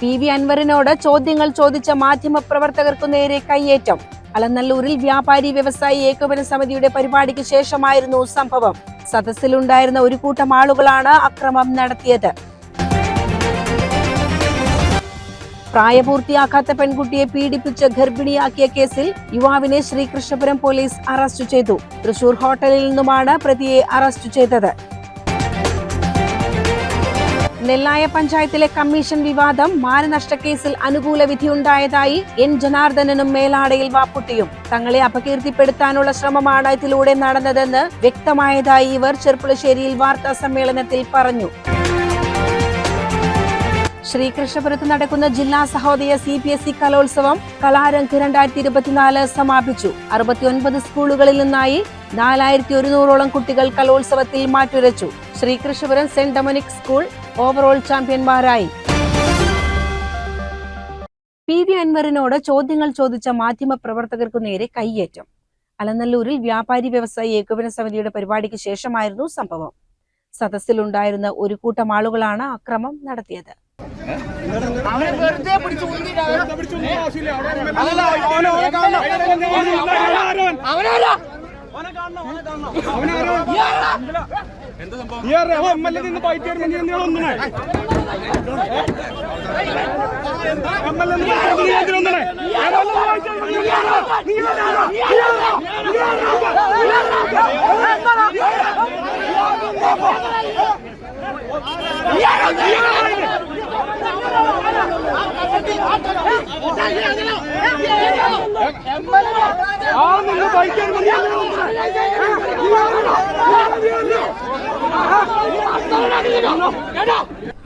P V അൻവറിനോട് ചോദ്യങ്ങൾ ചോദിച്ച മാധ്യമപ്രവർത്തകർക്കു നേരെ കയ്യേറ്റം. അലനല്ലൂരിൽ വ്യാപാരി വ്യവസായി ഏകോപന സമിതിയുടെ പരിപാടിക്ക് ശേഷമായിരുന്നു സംഭവം. സദസ്സിലുണ്ടായിരുന്ന ഒരു കൂട്ടം ആളുകളാണ് അക്രമം നടത്തിയത്. പ്രായപൂർത്തിയാക്കാത്ത പെൺകുട്ടിയെ പീഡിപ്പിച്ച് ഗർഭിണിയാക്കിയ കേസിൽ യുവാവിനെ ശ്രീകൃഷ്ണപുരം പോലീസ് അറസ്റ്റ് ചെയ്തു. തൃശൂർ ഹോട്ടലിൽ നിന്നുമാണ് പ്രതിയെ അറസ്റ്റ് ചെയ്തത്. നെല്ലായ പഞ്ചായത്തിലെ കമ്മീഷൻ വിവാദം മാനനഷ്ടക്കേസിൽ അനുകൂല വിധിയുണ്ടായതായി എൻ. ജനാർദ്ദനനും മേലാടയിൽ വാപ്പുട്ടിയും. തങ്ങളെ അപകീർത്തിപ്പെടുത്താനുള്ള ശ്രമമാണ് ഇതിലൂടെ നടന്നതെന്ന് വ്യക്തമായതായി ഇവർ ചെർപ്പുളശ്ശേരിയിൽ വാർത്താ സമ്മേളനത്തിൽ പറഞ്ഞു. ശ്രീകൃഷ്ണപുരത്ത് നടക്കുന്ന ജില്ലാ Sahodaya C B S E കലോത്സവം കലാരംഗ് രണ്ടായിരത്തി ഇരുപത്തിനാല് സമാപിച്ചു. അറുപത്തിയൊൻപത് സ്കൂളുകളിൽ നിന്നായി നാലായിരത്തി ഒരുന്നൂറോളം കുട്ടികൾ കലോത്സവത്തിൽ മാറ്റുരച്ചു. Sreekrishnapuram saint Dominic school overall ചാമ്പ്യന്മാരായി. P V അൻവറിനോട് ചോദ്യങ്ങൾ ചോദിച്ച മാധ്യമ പ്രവർത്തകർക്കു നേരെ കയ്യേറ്റം അലനല്ലൂരിൽ വ്യാപാരി വ്യവസായി ഏകോപന സമിതിയുടെ പരിപാടിക്ക് ശേഷമായിരുന്നു സംഭവം. സദസ്സിലുണ്ടായിരുന്ന ഒരു കൂട്ടം ആളുകളാണ് അക്രമം നടത്തിയത്. വെറുതെ പിടിച്ചു അവനാരാ നിന്ന് പൈറ്റ് ഒന്നേ എം എൽ എ ഒന്നേ നീ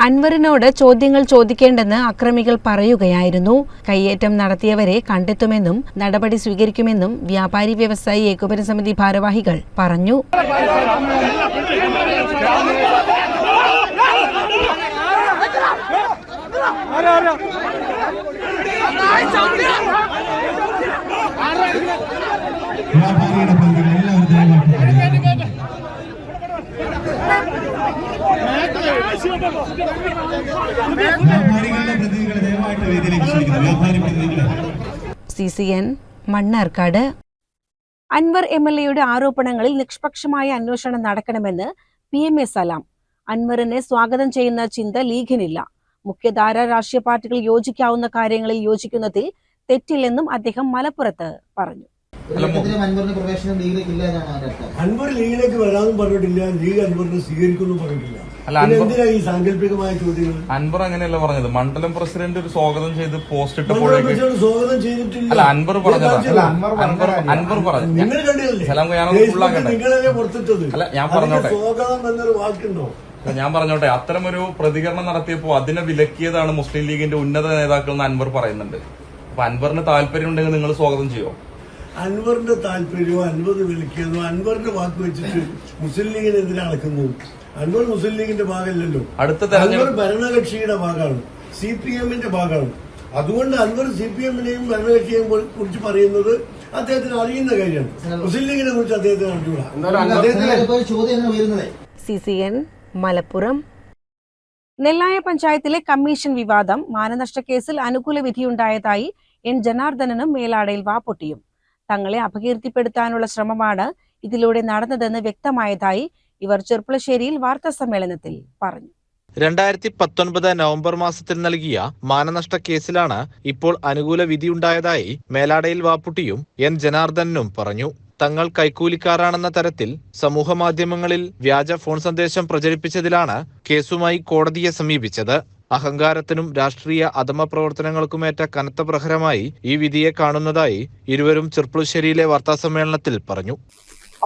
അൻവറിനോട് ചോദ്യങ്ങൾ ചോദിക്കേണ്ടെന്ന് അക്രമികൾ പറയുകയായിരുന്നു. കയ്യേറ്റം നടത്തിയവരെ കണ്ടെത്തുമെന്നും നടപടി സ്വീകരിക്കുമെന്നും വ്യാപാരി വ്യവസായി ഏകോപന സമിതി ഭാരവാഹികൾ പറഞ്ഞു. വ്യാപാരിയുടെ പ്രതികൾ എല്ലാവരും ദയവായിട്ട് പ്രതിനിധികളെ ദയവായിട്ട് വേദിയിലേക്ക് ക്ഷണിക്കുന്നു. വ്യാപാരി പ്രതിനിധികളെ. C C N Mannarkkad. Anvar M L എയുടെ ആരോപണങ്ങളിൽ നിഷ്പക്ഷമായ അന്വേഷണം നടക്കണമെന്ന് പി എം എ സലാം. അൻവറിനെ സ്വാഗതം ചെയ്യുന്ന ചിന്ത ലീഗിനില്ല മുഖ്യധാര രാഷ്ട്രീയ പാർട്ടികൾ യോജിക്കാവുന്ന കാര്യങ്ങളിൽ യോജിക്കുന്നതിൽ തെറ്റില്ലെന്നും അദ്ദേഹം മലപ്പുറത്ത് പറഞ്ഞു. അൻവർ ലീഗിലേക്ക് പറഞ്ഞിട്ടില്ല. ലീഗ് അൻവറിനെ സ്വീകരിക്കുന്നു പറഞ്ഞിട്ടില്ല. അൻവർ- അങ്ങനെയല്ല പറഞ്ഞത്. മണ്ഡലം പ്രസിഡന്റ് ഒരു സ്വാഗതം ചെയ്ത് പോസ്റ്റ് ഇട്ടപ്പോഴേക്കും സ്വാഗതം ചെയ്തിട്ടില്ല. അല്ല അൻവർ പറഞ്ഞതാ. അൻവർ അൻവർ പറഞ്ഞു നിങ്ങൾ കണ്ടില്ലേ? ഞാനൊന്ന് ഫുള്ളാക്കട്ടെ അല്ല, ഞാൻ പറഞ്ഞോട്ടെ. സ്വാഗതം എന്നൊരു വാക്കുണ്ടോ? ഞാൻ പറഞ്ഞോട്ടെ അത്തരമൊരു പ്രതികരണം നടത്തിയപ്പോൾ അതിനെ വിലക്കിയതാണ് മുസ്ലിം ലീഗിന്റെ ഉന്നത നേതാക്കൾ എന്ന് അൻവർ പറയുന്നുണ്ട്. അപ്പൊ അൻവറിന് താല്പര്യം ഉണ്ടെങ്കിൽ നിങ്ങൾ സ്വാഗതം ചെയ്യോ? അൻവറിന്റെ താല്പര്യമോ അൻവർ വിലക്കിയതോ അൻവറിന്റെ വാക്ക് വെച്ചിട്ട് മുസ്ലിം ലീഗിനെതിരെ നടക്കുന്നു അൻവർ മുസ്ലിം ലീഗിന്റെ ഭാഗമല്ലല്ലോ. അടുത്ത അൻവർ തെരഞ്ഞെടുപ്പ് ഭരണകക്ഷിയുടെ ഭാഗമാണ് സി പി എമ്മിന്റെ ഭാഗമാണ്. അതുകൊണ്ട് അൻവർ സി പി എമ്മിനെയും ഭരണകക്ഷിയെയും കുറിച്ച് പറയുന്നത് അദ്ദേഹത്തിന് അറിയുന്ന കാര്യമാണ്. മുസ്ലിം ലീഗിനെ കുറിച്ച് അദ്ദേഹത്തിന് ഒരു ചോദ്യം C C N Malappuram. Nellaya പഞ്ചായത്തിലെ കമ്മീഷൻ വിവാദം മാനനഷ്ട കേസിൽ അനുകൂല വിധിയുണ്ടായതായി എൻ. ജനാർദ്ദനനും മേലാടയിൽ വാപ്പൊട്ടിയും തങ്ങളെ അപകീർത്തിപ്പെടുത്താനുള്ള ശ്രമമാണ് ഇതിലൂടെ നടന്നതെന്ന് വ്യക്തമായതായി ഇവർ ചെർപ്പുളശ്ശേരിയിൽ വാർത്താ സമ്മേളനത്തിൽ പറഞ്ഞു. രണ്ടായിരത്തി പത്തൊൻപത് നവംബർ മാസത്തിൽ നൽകിയ മാനനഷ്ട കേസിലാണ് ഇപ്പോൾ അനുകൂല വിധിയുണ്ടായതായി മേലാടയിൽ വാപ്പുട്ടിയും എൻ. ജനാർദ്ദനും പറഞ്ഞു. തങ്ങൾ കൈക്കൂലിക്കാരാണെന്ന തരത്തിൽ സമൂഹമാധ്യമങ്ങളിൽ വ്യാജ ഫോൺ സന്ദേശം പ്രചരിപ്പിച്ചതിലാണ് കേസുമായി കോടതിയെ സമീപിച്ചത്. അഹങ്കാരത്തിനും രാഷ്ട്രീയ അധമ പ്രവർത്തനങ്ങൾക്കുമേറ്റ കനത്ത പ്രഹരമായി ഈ വിധിയെ കാണുന്നതായി ഇരുവരും ചെർപ്പുളശ്ശേരിയിലെ വാർത്താസമ്മേളനത്തിൽ പറഞ്ഞു.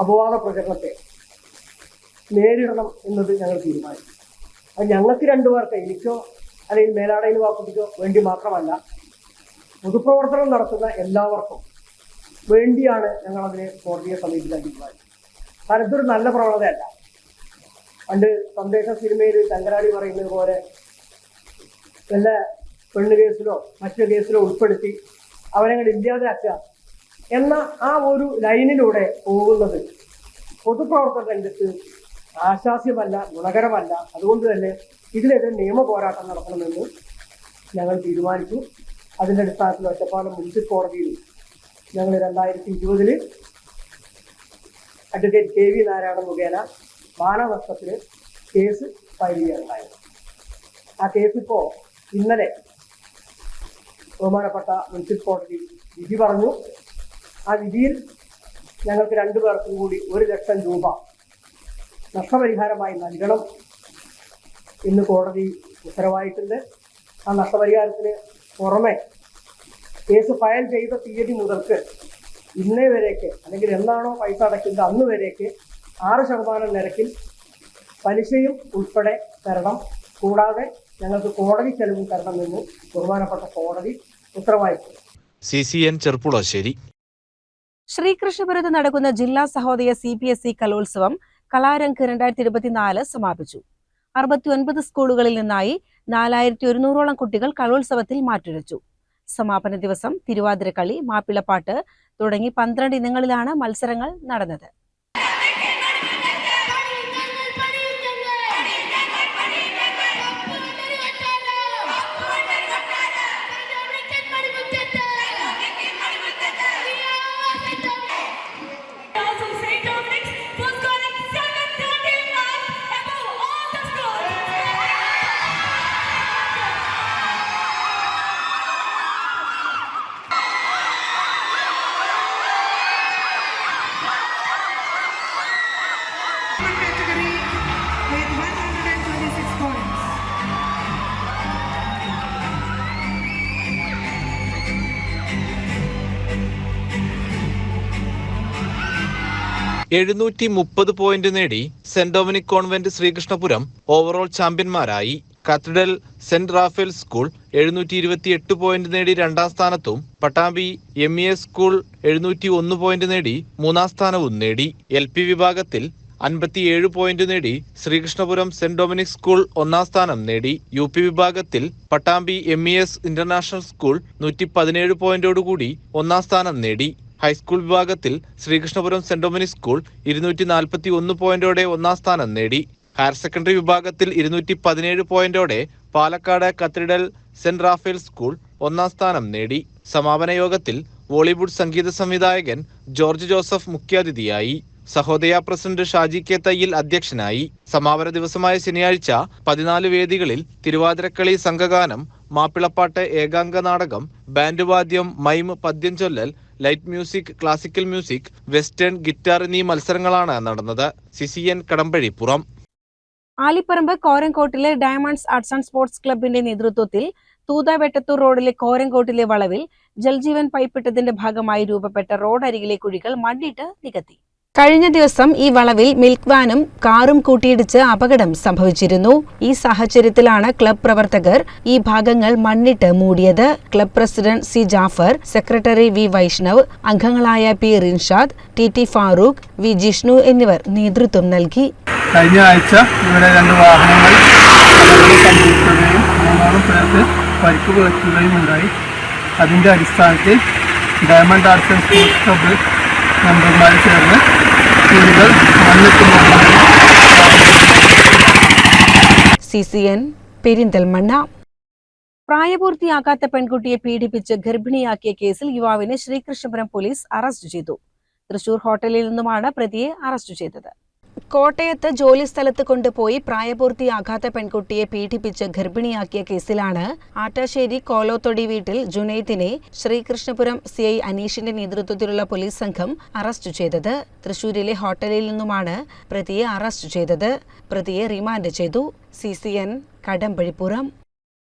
അപവാദ പ്രചരണത്തെ നേരിടണം എന്നത് ഞങ്ങൾ തീരുമാനിച്ചു. അത് ഞങ്ങൾക്ക് രണ്ടുപേർക്ക് എനിക്കോ അല്ലെങ്കിൽ മേലാടയിൽ വാക്കുട്ടിക്കോ വേണ്ടി മാത്രമല്ല പൊതുപ്രവർത്തനം നടത്തുന്ന എല്ലാവർക്കും വേണ്ടിയാണ് ഞങ്ങൾ അതിനെ കോടതിയെ തീരുമാനിച്ചത്. കാരണം നല്ല പ്രവണതയല്ല. പണ്ട് സന്ദേശ സിനിമയിൽ തങ്കരാടി പറയുന്നത് പോലെ വല്ല പെണ്ണ് കേസിലോ മറ്റു കേസിലോ ഉൾപ്പെടുത്തി അവരങ്ങനെ ഇല്ലാതാക്കുക എന്ന ആ ഒരു ലൈനിലൂടെ പോകുന്നത് പൊതുപ്രവർത്തന രംഗത്ത് ആശാസ്യമല്ല ഗുണകരമല്ല. അതുകൊണ്ട് തന്നെ ഇതിനെതിരെ നിയമ പോരാട്ടം നടത്തണമെന്ന് ഞങ്ങൾ തീരുമാനിച്ചു. അതിന്റെ അടിസ്ഥാനത്തിൽ ഒറ്റപ്പാലം മുനിസിപ്പൽ കോടതിയിൽ ഞങ്ങൾ രണ്ടായിരത്തി ഇരുപതിൽ അഡ്വക്കേറ്റ് കെ വി നാരായണ മുഖേന മാനനഷ്ടത്തിന് കേസ് ഫയൽ ചെയ്യാനുണ്ടായിരുന്നു ആ കേസ് ഇപ്പോ ഇന്നലെ ബഹുമാനപ്പെട്ട മുനിസിപ്പൽ കോടതി വിധി പറഞ്ഞു. ആ വിധിയിൽ ഞങ്ങൾക്ക് രണ്ടു പേർക്കും കൂടി ഒരു ലക്ഷം രൂപ നഷ്ടപരിഹാരമായി നൽകണം എന്ന് കോടതി ഉത്തരവായിട്ടുണ്ട്. ആ നഷ്ടപരിഹാരത്തിന് പുറമെ കേസ് ഫയൽ ചെയ്ത തീയതി മുതൽക്ക് ഇന്നേ വരേക്ക് അല്ലെങ്കിൽ എന്നാണോ പൈസ അടയ്ക്കുന്നത് അന്ന് വരേക്ക് ആറ് ശതമാനം നിരക്കിൽ പലിശയും ഉൾപ്പെടെ തരണം. കൂടാതെ ഞങ്ങൾക്ക് കോടതി ചെലവും തരണമെന്ന് ബഹുമാനപ്പെട്ട കോടതി ഉത്തരവായിട്ടുണ്ട്. സി സി എൻ ചെറുപ്പുളശ്ശേരി ശ്രീകൃഷ്ണപുരത്ത് നടക്കുന്ന ജില്ലാ Sahodaya C B S E കലോത്സവം കലാരംഗ് രണ്ടായിരത്തി ഇരുപത്തിനാല് സമാപിച്ചു. അറുപത്തിയൊൻപത് സ്കൂളുകളിൽ നിന്നായി നാലായിരത്തി ഒരുന്നൂറോളം കുട്ടികൾ കലോത്സവത്തിൽ മാറ്റുരച്ചു. സമാപന ദിവസം തിരുവാതിരക്കളി മാപ്പിളപ്പാട്ട് തുടങ്ങി പന്ത്രണ്ട് ഇനങ്ങളിലാണ് മത്സരങ്ങൾ നടന്നത്. എഴുന്നൂറ്റി മുപ്പത് പോയിന്റ് നേടി saint Dominic convent Sreekrishnapuram overall ചാമ്പ്യന്മാരായി. കത്തഡൽ സെന്റ് റാഫേൽ സ്കൂൾ എഴുന്നൂറ്റി ഇരുപത്തി എട്ട് പോയിന്റ് നേടി രണ്ടാം സ്ഥാനത്തും. Pattambi M E S school എഴുന്നൂറ്റി ഒന്ന് പോയിന്റ് നേടി മൂന്നാം സ്ഥാനവും നേടി. എൽ പി വിഭാഗത്തിൽ അൻപത്തിയേഴ് പോയിന്റ് നേടി ശ്രീകൃഷ്ണപുരം സെന്റ് ഡൊമിനിക് സ്കൂൾ ഒന്നാം സ്ഥാനം നേടി. യു പി വിഭാഗത്തിൽ Pattambi M E S international school നൂറ്റി പതിനേഴ് പോയിന്റോടുകൂടി ഒന്നാം സ്ഥാനം നേടി. ഹൈസ്കൂൾ വിഭാഗത്തിൽ ശ്രീകൃഷ്ണപുരം സെന്റ് ഡൊമിനിക് സ്കൂൾ ഇരുന്നൂറ്റി നാൽപ്പത്തി ഒന്ന് പോയിന്റോടെ ഒന്നാം സ്ഥാനം നേടി. ഹയർ സെക്കൻഡറി വിഭാഗത്തിൽ ഇരുന്നൂറ്റി പതിനേഴ് പോയിന്റോടെ Palakkad cathedral saint Raphael school ഒന്നാം സ്ഥാനം നേടി. സമാപന യോഗത്തിൽ ബോളിവുഡ് സംഗീത സംവിധായകൻ ജോർജ് ജോസഫ് മുഖ്യാതിഥിയായി. സഹോദയ പ്രസിഡന്റ് ഷാജി കെ തയ്യിൽ അധ്യക്ഷനായി. സമാപന ദിവസമായ ശനിയാഴ്ച പതിനാല് വേദികളിൽ തിരുവാതിരക്കളി സംഘഗാനം മാപ്പിളപ്പാട്ട് ഏകാംഗ നാടകം ബാൻഡ് വാദ്യം മൈം പദ്യം ചൊല്ലൽ light music classical music western guitar എന്നീ മത്സരങ്ങളാണ് നടന്നത്. സിസിഎൻ കടമ്പഴിപ്പുറം ആലിപ്പറമ്പ് കോരങ്കോട്ടിലെ ഡയമണ്ട്സ് ആർട്സ് ആൻഡ് സ്പോർട്സ് ക്ലബിന്റെ നേതൃത്വത്തിൽ തൂതാവെട്ടത്തൂർ റോഡിലെ കോരങ്കോട്ടിലെ വളവിൽ ജൽജീവൻ പൈപ്പിട്ടതിന്റെ ഭാഗമായി രൂപപ്പെട്ട റോഡരികിലെ കുഴികൾ മണ്ണിട്ട് നികത്തി. കഴിഞ്ഞ ദിവസം ഈ വളവിൽ മിൽക്ക് വാനും കാറും കൂട്ടിയിടിച്ച് അപകടം സംഭവിച്ചിരുന്നു. ഈ സാഹചര്യത്തിലാണ് ക്ലബ് പ്രവർത്തകർ ഈ ഭാഗങ്ങൾ മണ്ണിട്ട് മൂടിയത്. Club president C Jafar secretary V Vaishnav അംഗങ്ങളായ P Rinshad T T Farook V Jishnu എന്നിവർ നേതൃത്വം നൽകി. കഴിഞ്ഞ ആഴ്ച ഇവിടെ രണ്ട് വാഹനങ്ങൾ പേർക്ക് പരിക്ക് ഉണ്ടായി അതിന്റെ അടിസ്ഥാനത്തിൽ diamond arts and sports club മെമ്പർമാർ ചേർന്ന് കുഴികൾ മണ്ണിട്ട് സി സി എൻ പെരിന്തൽമണ്ണ. പ്രായപൂർത്തിയാകാത്ത പെൺകുട്ടിയെ പീഡിപ്പിച്ച് ഗർഭിണിയാക്കിയ കേസിൽ യുവാവിനെ ശ്രീകൃഷ്ണപുരം പോലീസ് അറസ്റ്റ് ചെയ്തു. തൃശൂർ ഹോട്ടലിൽ നിന്നുമാണ് പ്രതിയെ അറസ്റ്റ് ചെയ്തത്. കോട്ടയത്ത് ജോലി സ്ഥലത്ത് കൊണ്ടുപോയി പ്രായപൂർത്തിയാകാത്ത പെൺകുട്ടിയെ പീഡിപ്പിച്ച് ഗർഭിണിയാക്കിയ കേസിലാണ് ആറ്റാശ്ശേരി കോലോത്തൊടി വീട്ടിൽ ജുനൈദിനെ ശ്രീകൃഷ്ണപുരം സി ഐ അനീഷിന്റെ നേതൃത്വത്തിലുള്ള പോലീസ് സംഘം അറസ്റ്റ് ചെയ്തത്. തൃശൂരിലെ ഹോട്ടലിൽ നിന്നുമാണ് പ്രതിയെ അറസ്റ്റ് ചെയ്തത്. പ്രതിയെ റിമാൻഡ് ചെയ്തു. C C N Kadampazhipuram.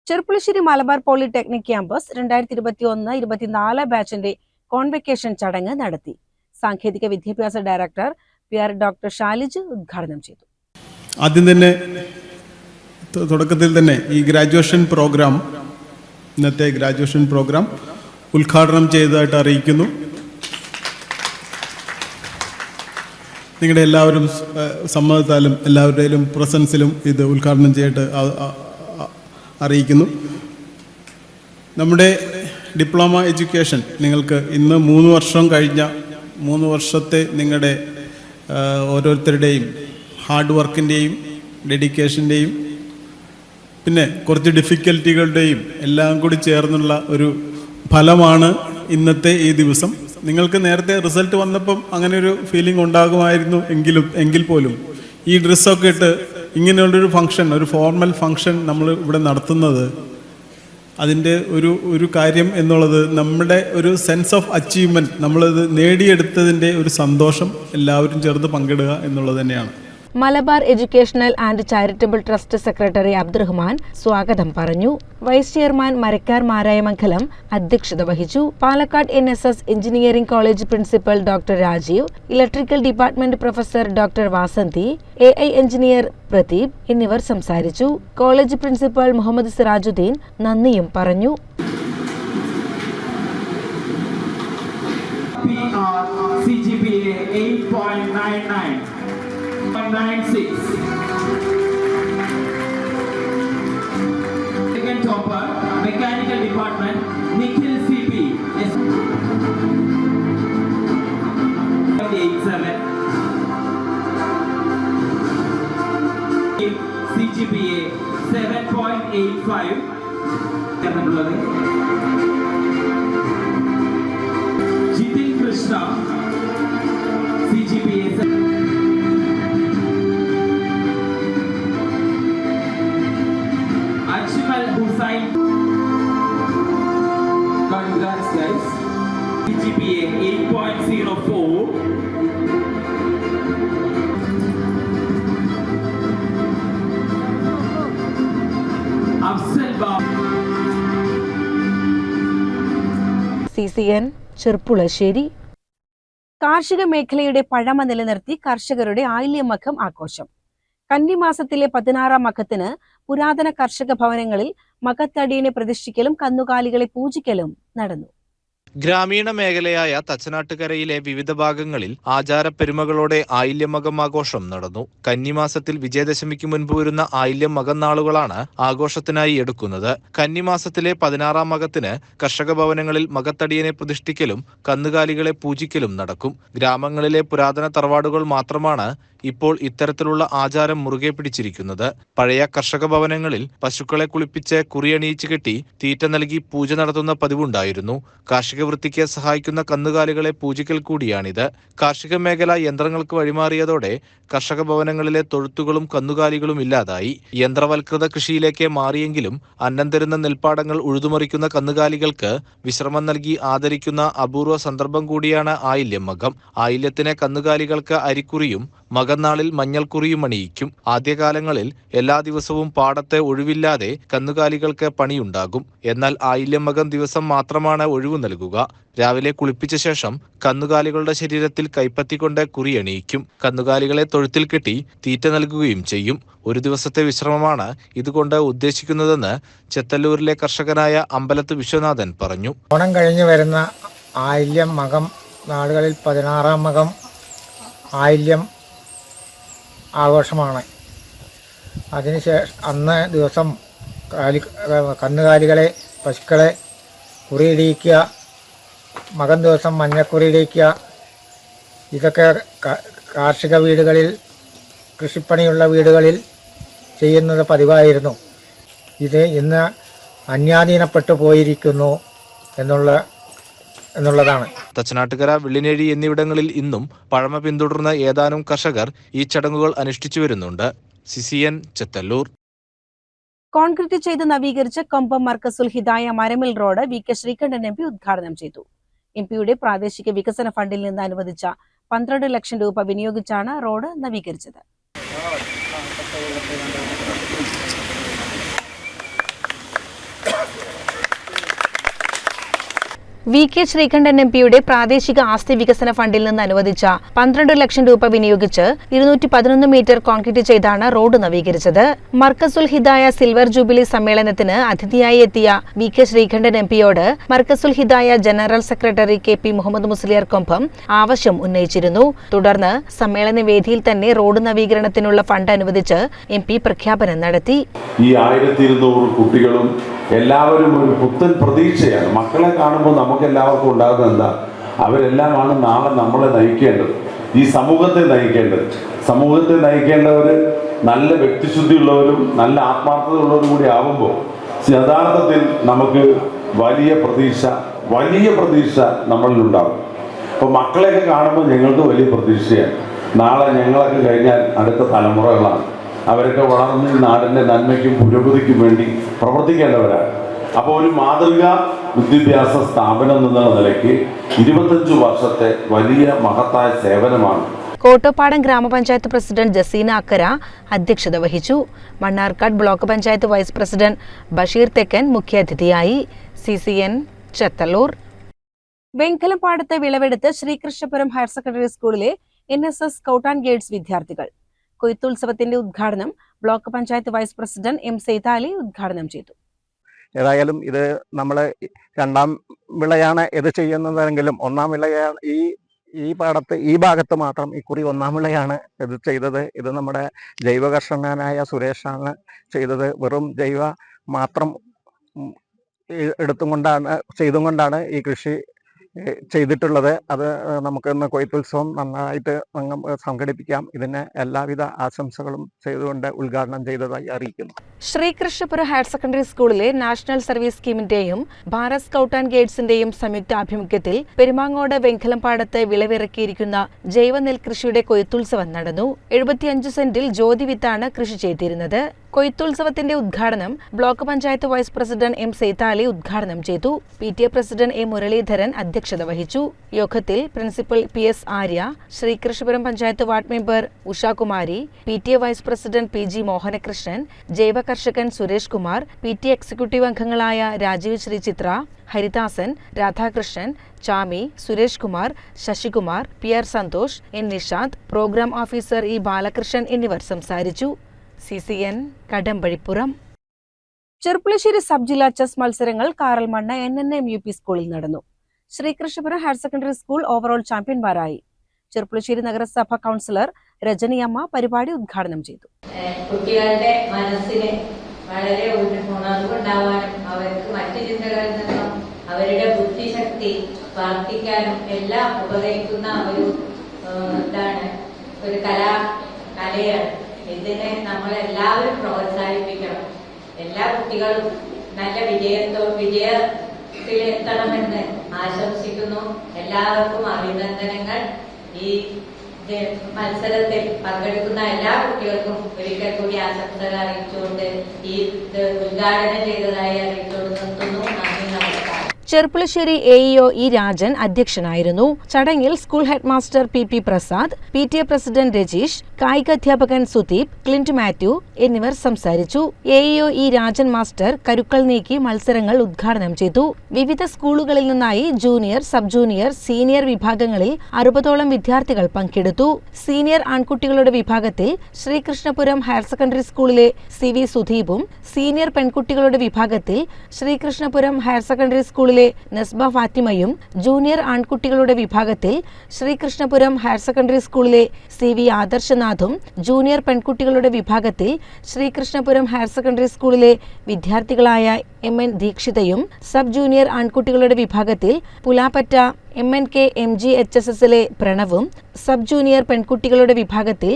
Cherpulassery Malabar polytechnic campus രണ്ടായിരത്തി ഇരുപത്തി ഒന്ന് ഇരുപത്തിനാല് ബാച്ചിന്റെ കോൺവെക്കേഷൻ ചടങ്ങ് നടത്തി. സാങ്കേതിക വിദ്യാഭ്യാസ director P R doctor Shalij ഉദ്ഘാടനം ചെയ്തു. ആദ്യം തന്നെ തുടക്കത്തിൽ തന്നെ ഈ ഗ്രാജുവേഷൻ പ്രോഗ്രാം ഇന്നത്തെ ഗ്രാജുവേഷൻ പ്രോഗ്രാം ഉദ്ഘാടനം ചെയ്തതായിട്ട് അറിയിക്കുന്നു. നിങ്ങളുടെ എല്ലാവരും സമ്മതത്താലും എല്ലാവരുടെയും പ്രസൻസിലും ഇത് ഉദ്ഘാടനം ചെയ്തിട്ട് അറിയിക്കുന്നു. നമ്മുടെ ഡിപ്ലോമ എഡ്യൂക്കേഷൻ നിങ്ങൾക്ക് ഇന്ന് മൂന്ന് വർഷം കഴിഞ്ഞ മൂന്ന് വർഷത്തെ നിങ്ങളുടെ ഓരോരുത്തരുടെയും ഹാർഡ് വർക്കിന്റെയും ഡെഡിക്കേഷന്റെയും പിന്നെ കുറച്ച് ഡിഫിക്കൽറ്റികളുടെയും എല്ലാം കൂടി ചേർന്നുള്ള ഒരു ഫലമാണ് ഇന്നത്തെ ഈ ദിവസം. നിങ്ങൾക്ക് നേരത്തെ റിസൾട്ട് വന്നപ്പം അങ്ങനെ ഒരു ഫീലിംഗ് ഉണ്ടാകുമായിരുന്നു എങ്കിലും എങ്കിൽ പോലും. ഈ ഡ്രസ്സൊക്കെ ഇട്ട് ഇങ്ങനെയുള്ളൊരു ഫംഗ്ഷൻ ഒരു ഫോർമൽ ഫംഗ്ഷൻ നമ്മൾ ഇവിടെ നടത്തുന്നത് അതിന്റെ ഒരു ഒരു കാര്യം എന്നുള്ളത് നമ്മുടെ ഒരു സെൻസ് ഓഫ് അച്ചീവ്മെന്റ് നമ്മളത് നേടിയെടുത്തതിന്റെ ഒരു സന്തോഷം എല്ലാവരും ചേർന്ന് പങ്കിടുക എന്നുള്ളത് തന്നെയാണ്. Malabar educational and charitable trust secretary Abdurahman സ്വാഗതം പറഞ്ഞു. വൈസ് ചെയർമാൻ മരക്കാർ മാരായമംഗലം അധ്യക്ഷത വഹിച്ചു. Palakkad N S S engineering college principal doctor Rajeev electrical department professor doctor Vasanthi A I engineer Pradeep എന്നിവർ സംസാരിച്ചു. കോളേജ് പ്രിൻസിപ്പൽ മുഹമ്മദ് സിറാജുദ്ദീൻ നന്ദിയും പറഞ്ഞു. CGPA 8.99, 0.96. Second topper, mechanical department, Nikhil CP. C C N Cherpulassery. കാർഷിക മേഖലയുടെ പഴമ നിലനിർത്തി കർഷകരുടെ ആയില്യമഖം ആഘോഷം. കന്നിമാസത്തിലെ പതിനാറാം മഖത്തിന് പുരാതന കർഷക ഭവനങ്ങളിൽ മഖത്തടിയനെ പ്രതിഷ്ഠിക്കലും കന്നുകാലികളെ പൂജിക്കലും നടന്നു. ഗ്രാമീണ മേഖലയായ തച്ചനാട്ടുകരയിലെ വിവിധ ഭാഗങ്ങളിൽ ആചാരപ്പെരുമകളോടെ ആയില്യമകം ആഘോഷം നടന്നു. കന്നിമാസത്തിൽ വിജയദശമിക്ക് മുൻപ് വരുന്ന ആയില്യം മകം നാളുകളാണ് ആഘോഷത്തിനായി എടുക്കുന്നത്. കന്നിമാസത്തിലെ പതിനാറാം മകത്തിന് കർഷക ഭവനങ്ങളിൽ മകത്തടിയനെ പ്രതിഷ്ഠിക്കലും കന്നുകാലികളെ പൂജിക്കലും നടക്കും. ഗ്രാമങ്ങളിലെ പുരാതന തറവാടുകൾ മാത്രമാണ് ഇപ്പോൾ ഇത്തരത്തിലുള്ള ആചാരം മുറുകെ പിടിച്ചിരിക്കുന്നത് പഴയ കർഷക ഭവനങ്ങളിൽ പശുക്കളെ കുളിപ്പിച്ച് കുറിയണിയിച്ച് കെട്ടി തീറ്റ നൽകി പൂജ നടത്തുന്ന പതിവുണ്ടായിരുന്നു. കാർഷിക വൃത്തിക്ക് സഹായിക്കുന്ന കന്നുകാലികളെ പൂജിക്കൽ കൂടിയാണിത്. കാർഷിക മേഖല യന്ത്രങ്ങൾക്ക് വഴിമാറിയതോടെ കർഷക ഭവനങ്ങളിലെ തൊഴുത്തുകളും കന്നുകാലികളും ഇല്ലാതായി. യന്ത്രവൽകൃത കൃഷിയിലേക്ക് മാറിയെങ്കിലും അന്നം തരുന്ന നെൽപ്പാടങ്ങൾ ഉഴുതുമറിക്കുന്ന കന്നുകാലികൾക്ക് വിശ്രമം നൽകി ആദരിക്കുന്ന അപൂർവ സന്ദർഭം കൂടിയാണ് ആയില്യം മകം. ആയില്യത്തിന് കന്നുകാലികൾക്ക് അരിക്കുറിയും മകന്നാളിൽ മഞ്ഞൾക്കുറിയും അണിയിക്കും. ആദ്യകാലങ്ങളിൽ എല്ലാ ദിവസവും പാടത്തെ ഒഴിവില്ലാതെ കന്നുകാലികൾക്ക് പണിയുണ്ടാകും. എന്നാൽ ആയില്യം മകം ദിവസം മാത്രമാണ് ഒഴിവു നൽകുക. രാവിലെ കുളിപ്പിച്ച ശേഷം കന്നുകാലികളുടെ ശരീരത്തിൽ കൈപ്പത്തിക്കൊണ്ട് കുറിയണിയിക്കും കന്നുകാലികളെ തൊഴുത്തിൽ കെട്ടി തീറ്റ നൽകുകയും ചെയ്യും. ഒരു ദിവസത്തെ വിശ്രമമാണ് ഇതുകൊണ്ട് ഉദ്ദേശിക്കുന്നതെന്ന് ചെത്തല്ലൂരിലെ കർഷകനായ അമ്പലത്ത് വിശ്വനാഥൻ പറഞ്ഞു. ഓണം കഴിഞ്ഞു വരുന്ന ആയില്യം മകം നാടുകളിൽ പതിനാറാം മകം ആയില്യം ആഘോഷമാണ്. അതിനുശേഷം അന്ന് ദിവസം കാലി കന്നുകാലികളെ പശുക്കളെ കുറിയിടിയിക്കുക മകൻ ദിവസം മഞ്ഞക്കുറിയിടിയിക്കുക. ഇതൊക്കെ കാർഷിക വീടുകളിൽ കൃഷിപ്പണിയുള്ള വീടുകളിൽ ചെയ്യുന്നത് പതിവായിരുന്നു. ഇത് ഇന്ന് അന്യാധീനപ്പെട്ടു പോയിരിക്കുന്നു എന്നുള്ള എന്നുള്ളതാണ്. തച്ചനാട്ടുകര വെള്ളിനേഴി എന്നിവിടങ്ങളിൽ ഇന്നും പഴമ പിന്തുടർന്ന ഏതാനും കർഷകർ ഈ ചടങ്ങുകൾ അനുഷ്ഠിച്ചു വരുന്നുണ്ട്. സിസിയൻ ചെത്തല്ലൂർ. കോൺക്രീറ്റ് ചെയ്ത് നവീകരിച്ച Kambam Markazul Hidaya മരമിൽ road V K Sreekandan M P ഉദ്ഘാടനം ചെയ്തു. എം പിയുടെ പ്രാദേശിക വികസന ഫണ്ടിൽ നിന്ന് അനുവദിച്ച പന്ത്രണ്ട് ലക്ഷം രൂപ വിനിയോഗിച്ചാണ് റോഡ് നവീകരിച്ചത്. വി കെ ശ്രീകണ്ഠൻ എം പിയുടെ പ്രാദേശിക ആസ്തി വികസന ഫണ്ടിൽ നിന്ന് അനുവദിച്ച പന്ത്രണ്ട് ലക്ഷം രൂപ വിനിയോഗിച്ച് ഇരുന്നൂറ്റി പതിനൊന്ന് മീറ്റർ കോൺക്രീറ്റ് ചെയ്താണ് റോഡ് നവീകരിച്ചത്. മർക്കസുൽ ഹിദായ സിൽവർ ജൂബിലി സമ്മേളനത്തിന് അതിഥിയായി എത്തിയ V K Sreekandan M പിയോട് Markazul Hidaya general secretary K P Muhammad മുസ്ലിയർക്കൊപ്പം ആവശ്യം ഉന്നയിച്ചിരുന്നു. തുടർന്ന് സമ്മേളന വേദിയിൽ തന്നെ റോഡ് നവീകരണത്തിനുള്ള ഫണ്ട് അനുവദിച്ച് എം പി പ്രഖ്യാപനം നടത്തി. ഈ ആയിരത്തി കുട്ടികളും എല്ലാവരും ഒരു പുത്തൻ പ്രതീക്ഷയാണ്. മക്കളെ കാണുമ്പോൾ നമുക്ക് എല്ലാവർക്കും ഉണ്ടാകുന്നത് എന്താ? അവരെല്ലാമാണ് നാളെ നമ്മളെ നയിക്കേണ്ടത്. ഈ സമൂഹത്തെ നയിക്കേണ്ടത്. സമൂഹത്തെ നയിക്കേണ്ടവർ നല്ല വ്യക്തിശുദ്ധിയുള്ളവരും നല്ല ആത്മാർത്ഥതയുള്ളവരും കൂടി ആവുമ്പോൾ യഥാർത്ഥത്തിൽ നമുക്ക് വലിയ പ്രതീക്ഷ വലിയ പ്രതീക്ഷ നമ്മളിലുണ്ടാകും അപ്പോൾ മക്കളെയൊക്കെ കാണുമ്പോൾ ഞങ്ങൾക്ക് വലിയ പ്രതീക്ഷയാണ്. നാളെ ഞങ്ങളൊക്കെ കഴിഞ്ഞാൽ അടുത്ത തലമുറകളാണ്. അവരൊക്കെ വളർന്ന് നാടിന്റെ നന്മയ്ക്കും പുരോഗതിക്കും വേണ്ടി പ്രവർത്തിക്കേണ്ടവരാണ് അപ്പോൾ ഒരു മാതൃക വിദ്യാഭ്യാസ സ്ഥാപനം എന്നുള്ള നിലയ്ക്ക് ഇരുപത്തഞ്ച് വർഷത്തെ വലിയ മഹത്തായ സേവനമാണ്. കോട്ടപ്പാടം ഗ്രാമപഞ്ചായത്ത് പ്രസിഡന്റ് ജസീന അക്കര അധ്യക്ഷത വഹിച്ചു. Mannarkkad block panchayat vice president Basheer Thekkan മുഖ്യാതിഥിയായി സി സി എൻ ചെത്തല്ലൂർ. വെങ്കലപ്പാടത്തെ വിളവെടുത്ത് ശ്രീകൃഷ്ണപുരം ഹയർ സെക്കൻഡറി സ്കൂളിലെ N S S scout and guides വിദ്യാർത്ഥികൾ. കൊയ്ത്തുത്സവത്തിന്റെ ഉദ്ഘാടനം block panchayat vice president M Saithali ഉദ്ഘാടനം ചെയ്തു. ഏതായാലും ഇത് നമ്മൾ രണ്ടാം വിളയാണ് ഇത് ചെയ്യുന്നതെങ്കിലും ഒന്നാം വിളയാണ് ഈ ഈ പാടത്ത് ഈ ഭാഗത്ത് മാത്രം ഇക്കുറി ഒന്നാം വിളയാണ് ഇത് ചെയ്തത്. ഇത് നമ്മുടെ ജൈവ കർഷകനായ സുരേഷാണ് ചെയ്തത്. വെറും ജൈവ മാത്രം എടുത്തും കൊണ്ടാണ് ചെയ്തും കൊണ്ടാണ് ഈ കൃഷി ചെയ്തിട്ടുള്ളത്. അത് നമുക്ക് ഇന്ന് കൊയ്ത്തുത്സവം നന്നായിട്ട് സംഘടിപ്പിക്കാം. ഇതിന് എല്ലാവിധ ആശംസകളും ചെയ്തുകൊണ്ട് ഉദ്ഘാടനം ചെയ്തതായി അറിയിക്കുന്നു. ശ്രീകൃഷ്ണപുരം ഹയർ സെക്കൻഡറി സ്കൂളിലെ നാഷണൽ സർവീസ് സ്കീമിന്റെയും ഭാരത് സ്കൗട്ട് ആൻഡ് ഗൈഡ്സിന്റെയും സംയുക്ത ആഭിമുഖ്യത്തിൽ പെരുമാങ്ങോട് വെങ്കലംപാടത്ത് വിളവിറക്കിയിരിക്കുന്ന ജൈവ നെൽകൃഷിയുടെ കൊയ്ത്തുത്സവം നടന്നു. എഴുപത്തിയഞ്ച് സെന്റിൽ ജ്യോതി വിത്താണ് കൃഷി ചെയ്തിരുന്നത്. കൊയ്ത്തുത്സവത്തിന്റെ ഉദ്ഘാടനം block panchayat vice president M Sethali ഉദ്ഘാടനം ചെയ്തു. P T A president A Muraleedharan അധ്യക്ഷത വഹിച്ചു. യോഗത്തിൽ principal P S Arya Sreekrishnapuram panchayat ward member Ushakumari P T A vice president P G Mohanakrishnan ജൈവ കർഷകൻ Suresh Kumar P T executive അംഗങ്ങളായ Rajeev Sree Chithra Haridasan Radhakrishnan Chami Suresh Kumar Sasikumar P R Santhosh N Nishanth programme officer E Balakrishnan എന്നിവർ സംസാരിച്ചു. C C N Kadampazhipuram. Cherpulassery sub ജില്ലാ chess മത്സരങ്ങൾ Karalmanna N N M U P സ്കൂളിൽ നടന്നു. Sreekrishnapuram higher secondary school overall ചാമ്പ്യന്മാരായി. Cherpulassery നഗരസഭ councillor Rajaniamma പരിപാടി ഉദ്ഘാടനം ചെയ്തു. കുട്ടികളുടെ മനസ്സിനെ വളരെ ഉണർവുണ്ടാവാനും അവർക്ക് മറ്റു ചിന്തകളിൽ നിന്നും അവരുടെ ബുദ്ധിശക്തി വർദ്ധിക്കാനും എല്ലാം ഉപകരിക്കുന്ന ഒരു ഇതാണ് ഒരു കലാ കലയാണ്. ഇതിനെ നമ്മൾ എല്ലാവരും പ്രോത്സാഹിപ്പിക്കണം. എല്ലാ കുട്ടികളും നല്ല വിജയത്തോ വിജയത്തിൽ എത്തണമെന്ന് ആശംസിക്കുന്നു. എല്ലാവർക്കും അഭിനന്ദനങ്ങൾ. ഈ മത്സരത്തിൽ പങ്കെടുക്കുന്ന എല്ലാ കുട്ടികൾക്കും ഒരിക്കൽ കൂടി ആശംസകൾ അറിയിച്ചുകൊണ്ട് ഈ ഉദ്ഘാടനം ചെയ്തതായി അറിയിച്ചുകൊണ്ട് നിർത്തുന്നു. Cherpulassery A EO E Rajan അധ്യക്ഷനായിരുന്നു. ചടങ്ങിൽ school head master P P Prasad P T A president Rajeesh കായിക അധ്യാപകൻ സുദീപ് ക്ലിന്റ് മാത്യു എന്നിവർ സംസാരിച്ചു. A EO E Rajan master കരുക്കൾ നീക്കി മത്സരങ്ങൾ ഉദ്ഘാടനം ചെയ്തു. വിവിധ സ്കൂളുകളിൽ നിന്നായി ജൂനിയർ സബ് ജൂനിയർ സീനിയർ വിഭാഗങ്ങളിൽ അറുപതോളം വിദ്യാർത്ഥികൾ പങ്കെടുത്തു. സീനിയർ ആൺകുട്ടികളുടെ വിഭാഗത്തിൽ ശ്രീകൃഷ്ണപുരം ഹയർ സെക്കൻഡറി സ്കൂളിലെ സി വി സുധീപും സീനിയർ പെൺകുട്ടികളുടെ വിഭാഗത്തിൽ ശ്രീകൃഷ്ണപുരം ഹയർ സെക്കൻഡറി സ്കൂളിലെ നസ്ബ ഫാത്തിമയും ജൂനിയർ ആൺകുട്ടികളുടെ വിഭാഗത്തിൽ ശ്രീകൃഷ്ണപുരം ഹയർ സെക്കൻഡറി സ്കൂളിലെ സി വി ആദർശനാഥും ജൂനിയർ പെൺകുട്ടികളുടെ വിഭാഗത്തിൽ ശ്രീകൃഷ്ണപുരം ഹയർ സെക്കൻഡറി സ്കൂളിലെ വിദ്യാർത്ഥികളായ എം എൻ ദീക്ഷിതയും സബ് ജൂനിയർ ആൺകുട്ടികളുടെ വിഭാഗത്തിൽ Pulappatta M N K M G H S എസിലെ പ്രണവും സബ് ജൂനിയർ പെൺകുട്ടികളുടെ വിഭാഗത്തിൽ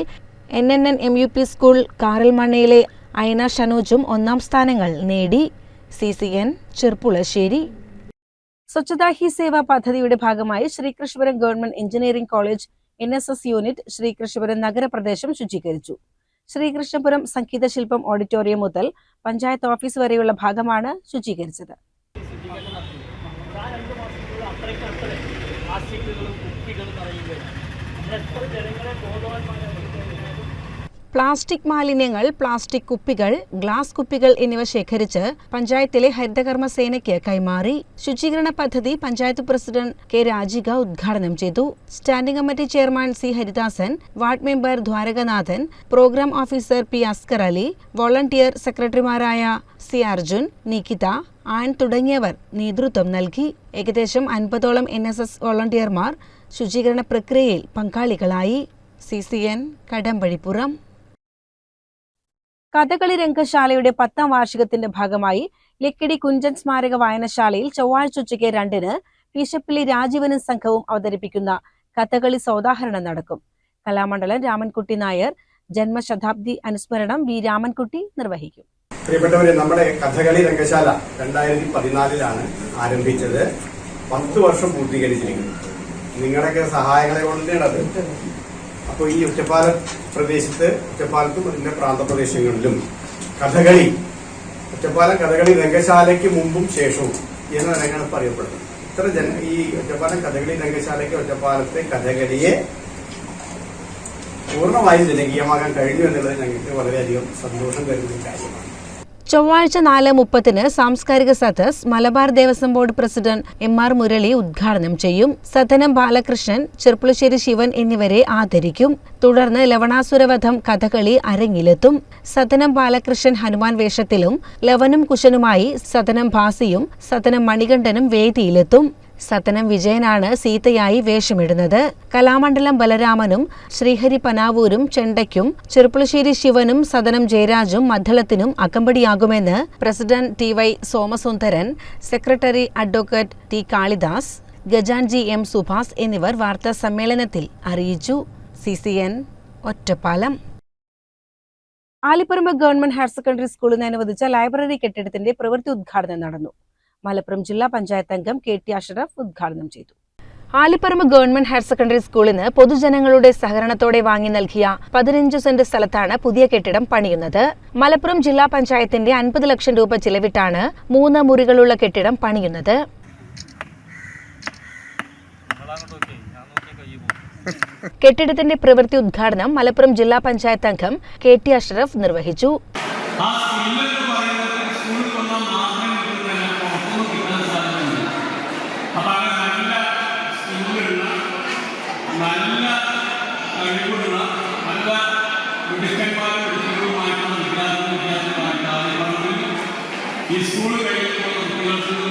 N N N M U P school കാറൽമണ്ണയിലെ Ayana ഷനോജും ഒന്നാം സ്ഥാനങ്ങൾ നേടി. C C N Cherpulassery. Swachhata Hi Seva പദ്ധതിയുടെ ഭാഗമായി Sreekrishnapuram government engineering college N S S unit Sreekrishnapuram നഗരപ്രദേശം ശുചീകരിച്ചു. ശ്രീകൃഷ്ണപുരം സംഗീത ശില്പം ഓഡിറ്റോറിയം മുതൽ പഞ്ചായത്ത് ഓഫീസ് വരെയുള്ള ഭാഗമാണ് ശുചീകരിച്ചത്. പ്ലാസ്റ്റിക് മാലിന്യങ്ങൾ പ്ലാസ്റ്റിക് കുപ്പികൾ ഗ്ലാസ് കുപ്പികൾ എന്നിവ ശേഖരിച്ച് പഞ്ചായത്തിലെ ഹരിതകർമ്മ സേനയ്ക്ക് കൈമാറി ശുചീകരണ പദ്ധതി പഞ്ചായത്ത് പ്രസിഡന്റ് കെ രാജിക ഉദ്ഘാടനം ചെയ്തു. Standing committee chairman C Haridasan ward member Dwarakanathan programme officer P Askar Ali volunteer സെക്രട്ടറിമാരായ സി അർജുൻ നികിത ആൻ തുടങ്ങിയവർ നേതൃത്വം നൽകി. ഏകദേശം അൻപതോളം എൻ എസ് എസ് വോളണ്ടിയർമാർ ശുചീകരണ പ്രക്രിയയിൽ പങ്കാളികളായി. C C N Kadampazhipuram. Kathakali രംഗശാലയുടെ പത്താം വാർഷികത്തിന്റെ ഭാഗമായി ലക്കിടി കുഞ്ചൻ സ്മാരക വായനശാലയിൽ ചൊവ്വാഴ്ച ഉച്ചയ്ക്ക് രണ്ടിന് ബിഷപ്പിലെ രാജീവനും സംഘവും അവതരിപ്പിക്കുന്ന കഥകളി സോദാഹരണം നടക്കും. കലാമണ്ഡലം രാമൻകുട്ടി നായർ ജന്മശതാബ്ദി അനുസ്മരണം വി രാമൻകുട്ടി നിർവഹിക്കും. പ്രിയപ്പെട്ടവരെ നമ്മുടെ കഥകളി രംഗശാല രണ്ടായിരത്തി പതിനാലിലാണ് ആരംഭിച്ചത്. പത്ത് വർഷം പൂർത്തീകരിച്ചിരിക്കുന്നത് നിങ്ങളുടെയൊക്കെ സഹായങ്ങളെ കൊണ്ടാണ് അത്. അപ്പോൾ ഈ ഒറ്റപ്പാലം പ്രദേശത്ത് ഒറ്റപ്പാലത്തും അതിന്റെ പ്രാന്തപ്രദേശങ്ങളിലും കഥകളി ഒറ്റപ്പാലം കഥകളി രംഗശാലയ്ക്ക് മുമ്പും ശേഷവും എന്ന നിലങ്ങളാണ് പറയപ്പെടുന്നത്. ഇത്ര ജന ഈ ഒറ്റപ്പാലം കഥകളി രംഗശാലയ്ക്ക് ഒറ്റപ്പാലത്തെ കഥകളിയെ പൂർണമായും ജനകീയമാകാൻ കഴിഞ്ഞു എന്നുള്ളത് ഞങ്ങൾക്ക് വളരെയധികം സന്തോഷം തരുന്ന കാര്യമാണ്. ചൊവ്വാഴ്ച നാല് മുപ്പതിന് സാംസ്കാരിക സദസ് Malabar Devaswom board president M R Murali ഉദ്ഘാടനം ചെയ്യും. സദനം ബാലകൃഷ്ണൻ ചെർപ്പുളശ്ശേരി ശിവൻ എന്നിവരെ ആദരിക്കും. തുടർന്ന് ലവണാസുരവധം കഥകളി അരങ്ങിലെത്തും. സദനം ബാലകൃഷ്ണൻ ഹനുമാൻ വേഷത്തിലും ലവനും കുശനുമായി സദനം ഭാസിയും സദനം മണികണ്ഠനും വേദിയിലെത്തും. സതനം വിജയനാണ് സീതയായി വേഷമിടുന്നത്. കലാമണ്ഡലം ബലരാമനും ശ്രീഹരി പനാവൂരും ചെണ്ടയ്ക്കും ചെറുപ്പുളശ്ശേരി ശിവനും സദനം ജയരാജും മദ്ദളത്തിനും അകമ്പടിയാകുമെന്ന് president T Y Somasundaran secretary advocate T Kalidas ഗജാൻജി M Subhas എന്നിവർ വാർത്താ സമ്മേളനത്തിൽ അറിയിച്ചു. C C N Ottapalam. Alipparamb government higher secondary സ്കൂളിന് അനുവദിച്ച ലൈബ്രറി കെട്ടിടത്തിന്റെ പ്രവൃത്തി ഉദ്ഘാടനം നടന്നു. മലപ്പുറം ജില്ലാ പഞ്ചായത്ത് അംഗം കെ ടി അഷറഫ് ഉദ്ഘാടനം ചെയ്തു. ആലിപ്പറമ്പ് ഗവൺമെന്റ് ഹയർ സെക്കൻഡറി സ്കൂളിന് പൊതുജനങ്ങളുടെ സഹകരണത്തോടെ വാങ്ങി നൽകിയ പതിനഞ്ച് സെന്റ് സ്ഥലത്താണ് പുതിയ കെട്ടിടം പണിയുന്നത്. മലപ്പുറം ജില്ലാ പഞ്ചായത്തിന്റെ അൻപത് ലക്ഷം രൂപ ചിലവിട്ടാണ് മൂന്ന് മുറികളുള്ള കെട്ടിടം പണിയുന്നത്. കെട്ടിടത്തിന്റെ പ്രവൃത്തി ഉദ്ഘാടനം മലപ്പുറം ജില്ലാ പഞ്ചായത്ത് അംഗം കെ ടി അഷറഫ് നിർവഹിച്ചു ആ സ്കില്ല് എന്ന് പറയുന്നത് സ്കൂളിൽ വന്നാൽ മാത്രമേ കിട്ടുന്നതല്ല പുറത്തുനിന്ന് കിട്ടാൻ സാധ്യതയുണ്ട് അപ്പൊ അങ്ങനെ നല്ല സ്കില്ലുള്ള നല്ല കഴിവുള്ള നല്ല മിടുക്കന്മാരും മിടുക്കന്മാരുമായിട്ടുള്ള വിദ്യാർത്ഥി വിദ്യാർത്ഥികളായിട്ട് ഈ സ്കൂൾ കഴിയുമ്പോൾ കുട്ടികൾക്ക്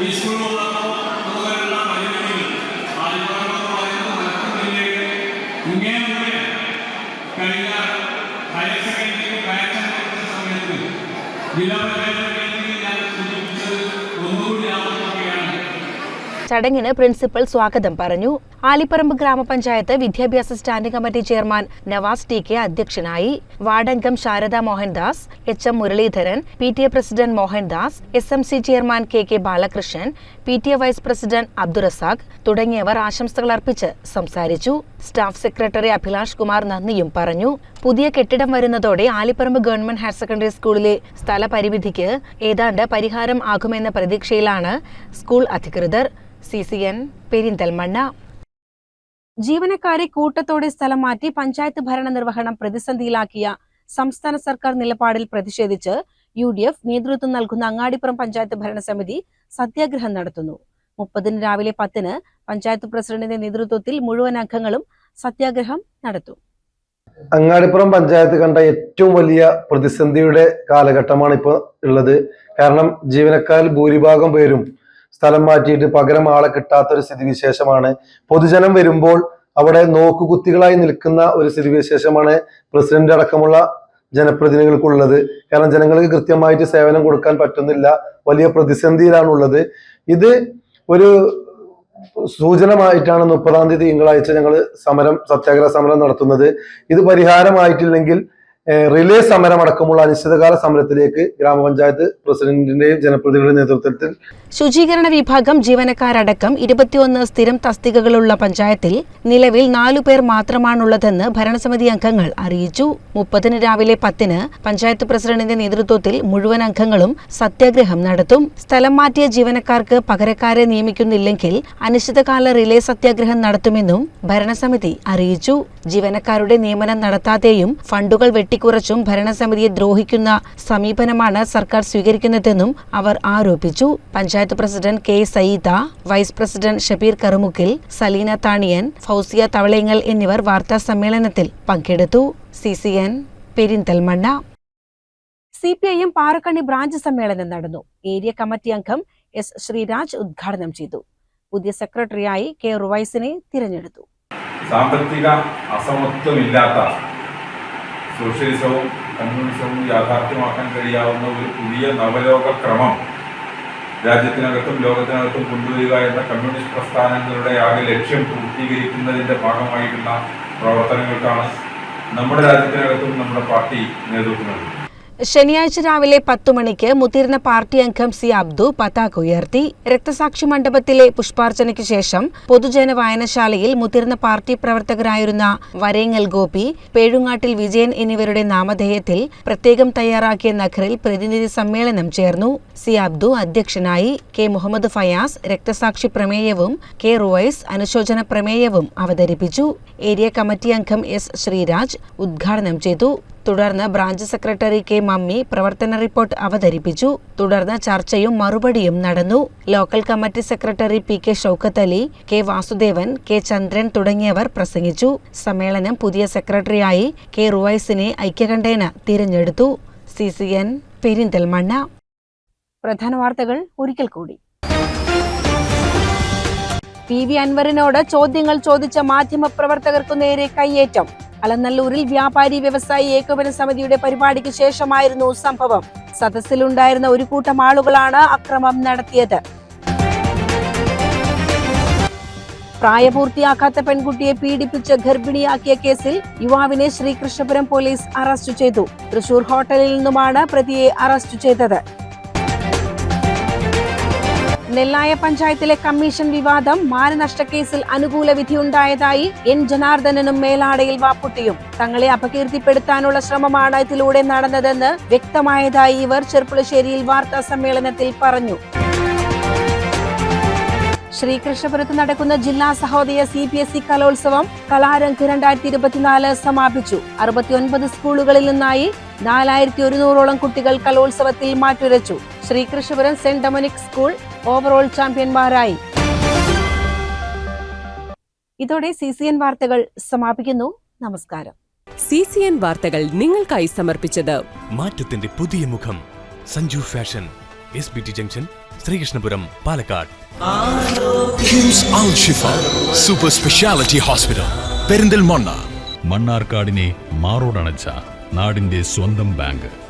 ഈ ജില്ലാ ചടങ്ങിന് പ്രിൻസിപ്പൽ സ്വാഗതം പറഞ്ഞു. ആലിപ്പറമ്പ് ഗ്രാമപഞ്ചായത്ത് വിദ്യാഭ്യാസ standing committee chairman Navas T K അധ്യക്ഷനായി വാർഡംഗം Sharada Mohandas H M Muraleedharan P T A president Mohandas S M C chairman K K Balakrishnan P T A vice president Abdurazak തുടങ്ങിയവർ ആശംസകൾ അർപ്പിച്ച് സംസാരിച്ചു. സ്റ്റാഫ് സെക്രട്ടറി അഭിലാഷ് കുമാർ നന്ദിയും പറഞ്ഞു. പുതിയ കെട്ടിടം വരുന്നതോടെ ആലിപ്പറമ്പ് ഗവൺമെന്റ് ഹയർ സെക്കൻഡറി സ്കൂളിലെ സ്ഥലപരിമിതിക്ക് ഏതാണ്ട് പരിഹാരം ആകുമെന്ന പ്രതീക്ഷയിലാണ് സ്കൂൾ അധികൃതർ. C C N Perinthalmanna. ജീവനക്കാരെ കൂട്ടത്തോടെ സ്ഥലം മാറ്റി പഞ്ചായത്ത് ഭരണ നിർവഹണം പ്രതിസന്ധിയിലാക്കിയ സംസ്ഥാന സർക്കാർ നിലപാടിൽ പ്രതിഷേധിച്ച് യു ഡി എഫ് നേതൃത്വം നൽകുന്ന അങ്ങാടിപ്പുറം പഞ്ചായത്ത് ഭരണസമിതി സത്യാഗ്രഹം നടത്തുന്നു. മുപ്പതിന് രാവിലെ പത്തിന് പഞ്ചായത്ത് പ്രസിഡന്റിന്റെ നേതൃത്വത്തിൽ മുഴുവൻ അംഗങ്ങളും സത്യാഗ്രഹം നടത്തും. അങ്ങാടിപ്പുറം പഞ്ചായത്ത് കണ്ട ഏറ്റവും വലിയ പ്രതിസന്ധിയുടെ കാലഘട്ടമാണ് ഇപ്പോൾ ഉള്ളത്. കാരണം ജീവനക്കാരിൽ ഭൂരിഭാഗം പേരും സ്ഥലം മാറ്റിയിട്ട് പകരം ആളെ കിട്ടാത്ത ഒരു സ്ഥിതിവിശേഷമാണ്. പൊതുജനം വരുമ്പോൾ അവിടെ നോക്കുകുത്തികളായി നിൽക്കുന്ന ഒരു സ്ഥിതിവിശേഷമാണ് പ്രസിഡന്റ് അടക്കമുള്ള ജനപ്രതിനിധികൾക്കുള്ളത്. കാരണം ജനങ്ങൾക്ക് കൃത്യമായിട്ട് സേവനം കൊടുക്കാൻ പറ്റുന്നില്ല. വലിയ പ്രതിസന്ധിയിലാണുള്ളത്. ഇത് ഒരു സൂചനമായിട്ടാണ് മുപ്പതാം തീയതി തിങ്കളാഴ്ച ഞങ്ങൾ സമരം സത്യാഗ്രഹ സമരം നടത്തുന്നത്. ഇത് പരിഹാരമായിട്ടില്ലെങ്കിൽ റിലേ സമരം അടക്കമുള്ള അനിശ്ചിതകാല സമരത്തിലേക്ക് ഗ്രാമപഞ്ചായത്ത് പ്രസിഡന്റിന്റെയും ജനപ്രതിനിധികളുടെ നേതൃത്വത്തിൽ ശുചീകരണ വിഭാഗം ജീവനക്കാരടക്കം ഇരുപത്തിയൊന്ന് സ്ഥിരം തസ്തികകളുള്ള പഞ്ചായത്തിൽ നിലവിൽ നാലു പേർ മാത്രമാണുള്ളതെന്ന് ഭരണസമിതി അംഗങ്ങൾ അറിയിച്ചു. മുപ്പതിന് രാവിലെ പത്തിന് പഞ്ചായത്ത് പ്രസിഡന്റിന്റെ നേതൃത്വത്തിൽ മുഴുവൻ അംഗങ്ങളും സത്യാഗ്രഹം നടത്തും. സ്ഥലം മാറ്റിയ ജീവനക്കാർക്ക് പകരക്കാരെ നിയമിക്കുന്നില്ലെങ്കിൽ അനിശ്ചിതകാല റിലേ സത്യാഗ്രഹം നടത്തുമെന്നും ഭരണസമിതി അറിയിച്ചു. ജീവനക്കാരുടെ നിയമനം നടത്താതെയും ഫണ്ടുകൾ വെട്ടിക്കുറച്ചും ഭരണസമിതിയെ ദ്രോഹിക്കുന്ന സമീപനമാണ് സർക്കാർ സ്വീകരിക്കുന്നതെന്നും അവർ ആരോപിച്ചു. Panchayat president K Sayeeda vice president Shabeer Karumukkil Saleena Thaniyan Fousiya Thavalayangal എന്നിവർ വാർത്താ സമ്മേളനത്തിൽ പങ്കെടുത്തു. C C N Perinthalmanna. C P I M Parakkanni branch സമ്മേളനം നടന്നു. ഏരിയ കമ്മിറ്റി അംഗം എസ് ശ്രീരാജ് ഉദ്ഘാടനം ചെയ്തു. പുതിയ സെക്രട്ടറിയായി കെ റുവൈസിനെ തിരഞ്ഞെടുത്തു. സാമ്പത്തിക അസമത്വമില്ലാത്ത സോഷ്യലിസവും കമ്മ്യൂണിസവും യാഥാർത്ഥ്യമാക്കാൻ കഴിയാവുന്ന ഒരു പുതിയ നവലോക ക്രമം രാജ്യത്തിനകത്തും ലോകത്തിനകത്തും കൊണ്ടുവരിക എന്ന കമ്മ്യൂണിസ്റ്റ് പ്രസ്ഥാനങ്ങളുടെ ആകെ ലക്ഷ്യം പൂർത്തീകരിക്കുന്നതിന്റെ ഭാഗമായിട്ടുള്ള പ്രവർത്തനങ്ങൾക്കാണ് നമ്മുടെ രാജ്യത്തിനകത്തും നമ്മുടെ പാർട്ടി നേതൃത്വം നൽകുന്നത്. ശനിയാഴ്ച രാവിലെ പത്തു മണിക്ക് മുതിർന്ന പാർട്ടി അംഗം സി അബ്ദു പതാക ഉയർത്തി. രക്തസാക്ഷി മണ്ഡപത്തിലെ പുഷ്പാർച്ചനയ്ക്ക് ശേഷം പൊതുജന വായനശാലയിൽ മുതിർന്ന പാർട്ടി പ്രവർത്തകരായിരുന്ന വരേങ്ങൽ ഗോപി പേഴുങ്ങാട്ടിൽ വിജയൻ എന്നിവരുടെ നാമധേയത്തിൽ പ്രത്യേകം തയ്യാറാക്കിയ നഖറിൽ പ്രതിനിധി സമ്മേളനം ചേർന്നു. സി അബ്ദു അധ്യക്ഷനായി കെ മുഹമ്മദ് ഫയാസ് രക്തസാക്ഷി പ്രമേയവും കെ റുവൈസ് അനുശോചന പ്രമേയവും അവതരിപ്പിച്ചു. ഏരിയ കമ്മിറ്റി അംഗം എസ് ശ്രീരാജ് ഉദ്ഘാടനം ചെയ്തു. തുടർന്ന് ബ്രാഞ്ച് സെക്രട്ടറി കെ മമ്മി പ്രവർത്തന റിപ്പോർട്ട് അവതരിപ്പിച്ചു. തുടർന്ന് ചർച്ചയും മറുപടിയും നടന്നു. Local committee secretary P K Shoukath Ali K Vasudevan K Chandran തുടങ്ങിയവർ പ്രസംഗിച്ചു. സമ്മേളനം പുതിയ സെക്രട്ടറിയായി കെ റുവൈസിനെ ഐക്യകണ്ഠേന തിരഞ്ഞെടുത്തു. C C N Perinthalmanna. പ്രധാന വാർത്തകൾ ഒരിക്കൽ കൂടി. പി വി അൻവറിനോട് ചോദ്യങ്ങൾ ചോദിച്ച മാധ്യമപ്രവർത്തകർക്കു നേരെ കയ്യേറ്റം. അലനല്ലൂരിൽ വ്യാപാരി വ്യവസായി ഏകോപന സമിതിയുടെ പരിപാടിക്ക് ശേഷമായിരുന്നു സംഭവം. സദസ്സിലുണ്ടായിരുന്ന ഒരു കൂട്ടം ആളുകളാണ് അക്രമം നടത്തിയത്. പ്രായപൂർത്തിയാക്കാത്ത പെൺകുട്ടിയെ പീഡിപ്പിച്ച് ഗർഭിണിയാക്കിയ കേസിൽ യുവാവിനെ ശ്രീകൃഷ്ണപുരം പോലീസ് അറസ്റ്റ് ചെയ്തു. തൃശൂർ ഹോട്ടലിൽ നിന്നുമാണ് പ്രതിയെ അറസ്റ്റ് ചെയ്തത്. നെല്ലായ പഞ്ചായത്തിലെ കമ്മീഷൻ വിവാദം മാനനഷ്ടക്കേസിൽ അനുകൂല വിധിയുണ്ടായതായി എൻ ജനാർദ്ദനനും മേലാടയിൽ വാപ്പുട്ടിയും. തങ്ങളെ അപകീർത്തിപ്പെടുത്താനുള്ള ശ്രമമാണ് ഇതിലൂടെ നടന്നതെന്ന് വ്യക്തമായതായി ഇവർ ചെർപ്പുളശ്ശേരിയിൽ വാർത്താ സമ്മേളനത്തിൽ പറഞ്ഞു. ശ്രീകൃഷ്ണപുരത്ത് നടക്കുന്ന ജില്ലാ Sahodaya C B S E കലോത്സവം കലാരംഗ് രണ്ടായിരത്തി ഇരുപത്തിനാല് സമാപിച്ചു. അറുപത്തിയൊൻപത് സ്കൂളുകളിൽ നിന്നായി നാലായിരത്തി ഒരുന്നൂറോളം കുട്ടികൾ കലോത്സവത്തിൽ മാറ്റുരച്ചു. Sreekrishnapuram saint Dominic school overall ചാമ്പ്യന്മാരായി. ഇതോടെ സി സി എൻ വാർത്തകൾ സമാപിക്കുന്നു. നമസ്കാരം. സി സി എൻ വാർത്തകൾ നിങ്ങൾക്കായി സമർപ്പിച്ചത് മാറ്റത്തിന്റെ പുതിയ മുഖം. Sanju fashion S B T junction Sreekrishnapuram Palakkad. KIMS Al Shifa super speciality hospital Perinthalmanna. മണ്ണാർക്കാടിനെ മാറോടണച്ച നാടിന്റെ സ്വന്തം ബാങ്ക്.